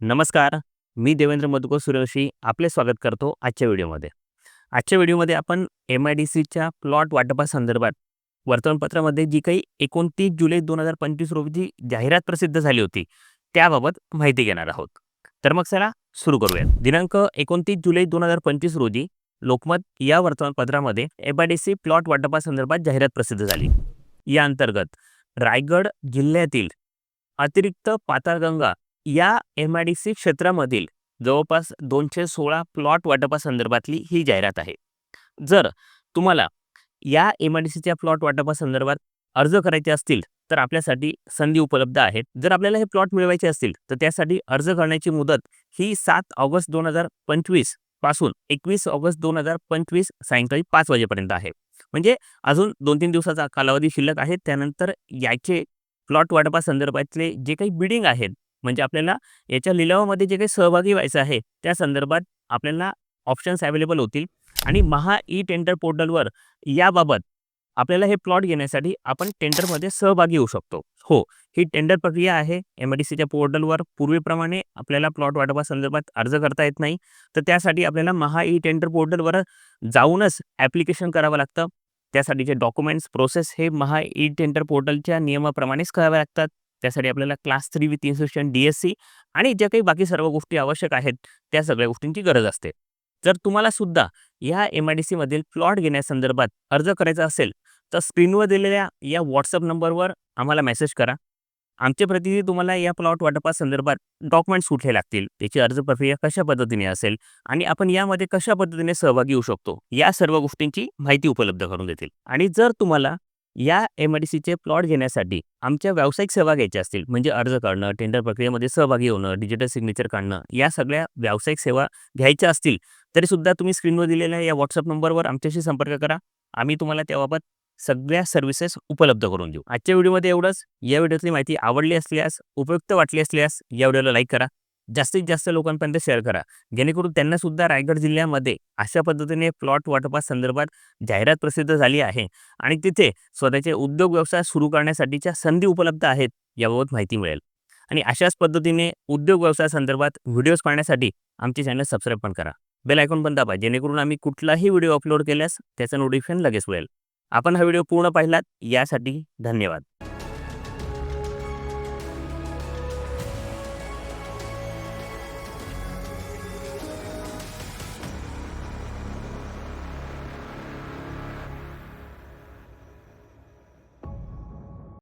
नमस्कार मी देवेंद्र मधुकर सूर्यवंशी आपले स्वागत करतो आजच्या व्हिडिओमध्ये. आजच्या व्हिडिओमध्ये आपण एम आय डी सीच्या प्लॉट वाटपासंदर्भात वर्तमानपत्रामध्ये जी काही एकोणतीस जुलै दोन हजार पंचवीस रोजी जाहिरात प्रसिद्ध झाली होती त्याबाबत माहिती घेणार आहोत. तर मग चला सुरू करूयात. दिनांक एकोणतीस जुलै दोन हजार पंचवीस रोजी लोकमत या वर्तमानपत्रामध्ये M I D C plot वाटपासंदर्भात जाहिरात प्रसिद्ध झाली. या अंतर्गत रायगड जिल्ह्यातील अतिरिक्त पाताळगंगा या एम आय डी सी क्षेत्रामधील जवळपास दोनशे सोळा प्लॉट वाटपासंदर्भातली ही जाहिरात आहे. जर तुम्हाला या एम आय डी सीच्या प्लॉट वाटपासंदर्भात अर्ज करायचे असतील तर आपल्यासाठी संधी उपलब्ध आहेत. जर आपल्याला हे प्लॉट मिळवायचे असतील तर त्यासाठी अर्ज करण्याची मुदत ही सात ऑगस्ट दोन हजार पंचवीसपासून एकवीस ऑगस्ट दोन हजार पंचवीस सायंकाळी पाच वाजेपर्यंत आहे. म्हणजे अजून दोन तीन दिवसाचा कालावधी शिल्लक आहे. त्यानंतर याचे प्लॉट वाटपासंदर्भातले जे काही बिडिंग आहेत म्हणजे आपल्याला याच्या लिलावामध्ये जे काही सहभागी व्हायचं आहे त्या संदर्भात आपल्याला ऑप्शन्स अवेलेबल होतील. आणि महा ई टेंडर पोर्टलवर याबाबत आपल्याला हे प्लॉट घेण्यासाठी आपण टेंडरमध्ये सहभागी होऊ शकतो. हो ही टेंडर प्रक्रिया आहे. एम आय डी सीच्या पोर्टलवर पूर्वीप्रमाणे आपल्याला प्लॉट वाटपासंदर्भात अर्ज करता येत नाही. तर त्यासाठी आपल्याला महा ई टेंडर पोर्टलवर जाऊनच ॲप्लिकेशन करावं लागतं. त्यासाठीचे डॉक्युमेंट्स प्रोसेस हे महा ई टेंडर पोर्टलच्या नियमाप्रमाणेच कराव्या लागतात. त्यासाठी आपल्याला class three with institution D S C आणि ज्या काही बाकी सर्व गोष्टी आवश्यक आहेत त्या सगळ्या गोष्टींची गरज असते. जर तुम्हाला सुद्धा या एम आय डी सीमधील प्लॉट घेण्यासंदर्भात अर्ज करायचा असेल तर स्क्रीनवर दिलेल्या या व्हॉट्सअप नंबरवर आम्हाला मेसेज करा. आमचे प्रतिनिधी तुम्हाला या प्लॉट वाटपासंदर्भात डॉक्युमेंट्स कुठले लागतील त्याची अर्ज प्रक्रिया कशा पद्धतीने असेल आणि आपण यामध्ये कशा पद्धतीने सहभागी होऊ शकतो या सर्व गोष्टींची माहिती उपलब्ध करून देतील. आणि जर तुम्हाला या एम आय डी सीचे प्लॉट घेण्यासाठी आमच्या व्यावसायिक सेवा घ्यायच्या असतील. म्हणजे अर्ज करणं टेंडर प्रक्रियेमध्ये सहभागी होणं डिजिटल सिग्नेचर काढणं या सगळ्या व्यावसायिक सेवा घ्यायच्या असतील तरी सुद्धा तुम्ही स्क्रीनवर दिलेल्या या व्हॉट्सअप नंबरवर आमच्याशी संपर्क करा. आम्ही तुम्हाला त्याबाबत सगळ्या सर्व्हिसेस उपलब्ध करून देऊ. आजच्या व्हिडिओमध्ये एवढंच. या व्हिडिओतली माहिती आवडली असल्यास उपयुक्त वाटली असल्यास या व्हिडिओला लाईक करा. जास्तीत जास्त लोकांपर्यंत शेअर करा. जेणेकरून त्यांना सुद्धा रायगड जिल्ह्यामध्ये अशा पद्धतीने प्लॉट वाटपा संदर्भात जाहिरात प्रसिद्ध झाली आहे. आणि तिथे स्वतःचे उद्योग व्यवसाय सुरू करण्यासाठीच्या संधी उपलब्ध आहेत याबाबत माहिती मिळेल. आणि अशाच पद्धतीने उद्योग व्यवसायासंदर्भात व्हिडिओज पाहण्यासाठी आमचे चॅनल सबस्क्राईब पण करा. बेल आयकॉन पण दाबा जेणेकरून आम्ही कुठलाही व्हिडिओ अपलोड केल्यास त्याचं नोटिफिकेशन लगेच मिळेल. आपण हा व्हिडिओ पूर्ण पाहिलात यासाठी धन्यवाद.